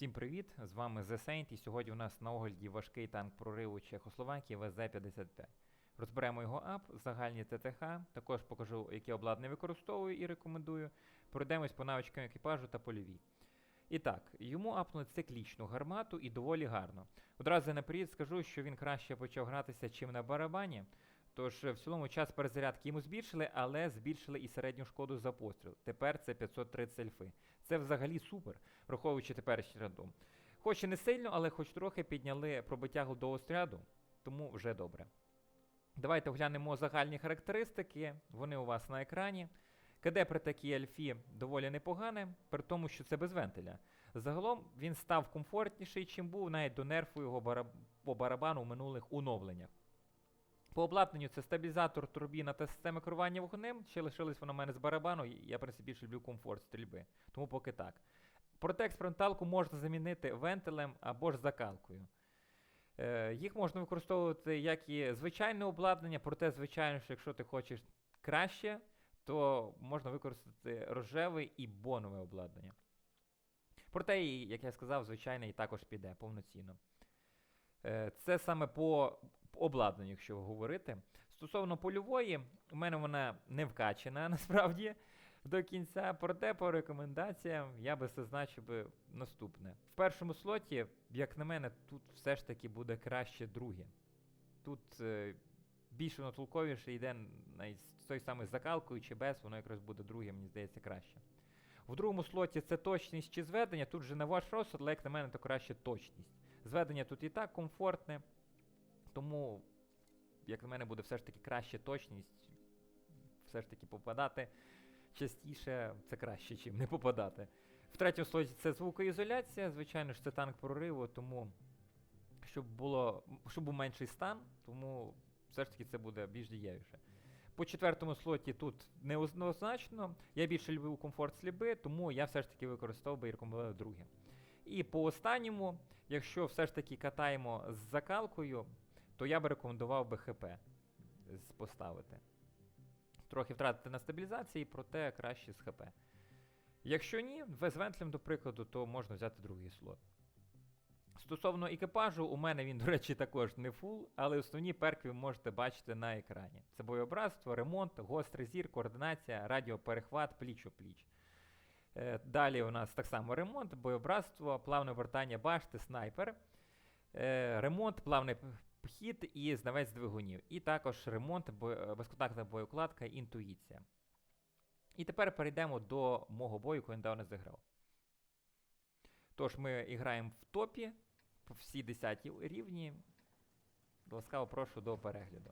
Всім привіт! З вами The Saint, і сьогодні у нас на огляді важкий танк прориву Чехословакії ВЗ-55. Розберемо його ап, загальні ТТХ, також покажу, яке обладнання використовую і рекомендую. Пройдемось по навичкам екіпажу та польовій. І так, йому апнули циклічну гармату і доволі гарно. Одразу наперед скажу, що він краще почав гратися, чим на барабані. Тож в цілому час перезарядки йому збільшили, але збільшили і середню шкоду за постріл. Тепер це 530 ельфи. Це взагалі супер, враховуючи теперішній рандом. Хоч і не сильно, але хоч трохи підняли пробиття голдового стряду, тому вже добре. Давайте оглянемо загальні характеристики. Вони у вас на екрані. КД при такій альфі доволі непогане, при тому, що це без вентиля. Загалом він став комфортніший, чим був навіть до нерфу його бараб... по барабану у минулих оновленнях. По обладнанню це стабілізатор, турбіна та система керування вогнем. Ще лишились воно в мене з барабану, і я в принципі більше люблю комфорт стрільби. Тому поки так. Проте експерименталку можна замінити вентилем або ж закалкою. Е, їх можна використовувати як і звичайне обладнання, проте, звичайно, що якщо ти хочеш краще, то можна використати рожеве і бонове обладнання. Проте, як я сказав, звичайне і також піде повноцінно. Е, Це саме по обладнанню, якщо говорити. Стосовно польової, у мене вона не вкачена насправді до кінця. Проте по рекомендаціям я би зазначив наступне. В першому слоті, як на мене, тут все ж таки буде краще друге. Тут е, більш воно толковіше йде навіть з тою самою закалкою чи без, воно якраз буде друге, мені здається, краще. В другому слоті це точність чи зведення. Тут вже на ваш розсуд, але як на мене, то краще точність. Зведення тут і так комфортне, тому, як на мене, буде все ж таки краще точність. Все ж таки попадати частіше це краще, чим не попадати. В третьому слоті це звукоізоляція. Звичайно ж, це танк прориву, тому щоб було, щоб був менший стан, тому все ж таки це буде більш дієвіше. По четвертому слоті тут неоднозначно. Я більше люблю комфорт сліби, тому я все ж таки використовував би рекомендував друге. І по останньому, якщо все ж таки катаємо з закалкою, то я би рекомендував би ХП поставити. Трохи втратити на стабілізації, проте краще з ХП. Якщо ні, з вентлем, до прикладу, то можна взяти другий слот. Стосовно екіпажу, у мене він, до речі, також не фул, але основні перки ви можете бачити на екрані. Це боєобразство, ремонт, гострий зір, координація, радіоперехват, пліч-о-пліч. Е, Далі у нас так само ремонт, боєобразство, плавне обертання башти, снайпер, е, ремонт, плавний п- хід і знавець двигунів. І також ремонт, е, безконтактна боєукладка, інтуїція. І тепер перейдемо до мого бою, який недавно зіграв. Тож ми граємо в топі по всі 10 рівні. Ласкаво прошу до перегляду.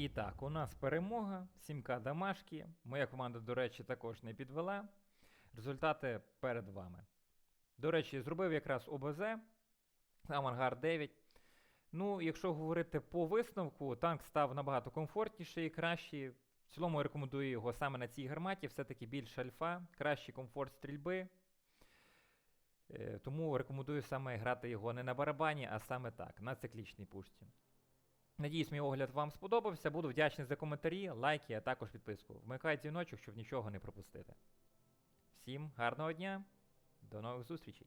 І так, у нас перемога, 7К домашки. Моя команда, до речі, також не підвела. Результати перед вами. До речі, зробив якраз ОБЗ, Авангард 9. Ну, якщо говорити по висновку, танк став набагато комфортніший і кращий. В цілому я рекомендую його саме на цій гарматі, все-таки більш альфа, кращий комфорт стрільби. Е, Тому рекомендую саме грати його не на барабані, а саме так, на циклічній пушці. Надіюсь, мій огляд вам сподобався. Буду вдячний за коментарі, лайки, а також підписку. Вмикайте дзвіночок, щоб нічого не пропустити. Всім гарного дня, до нових зустрічей!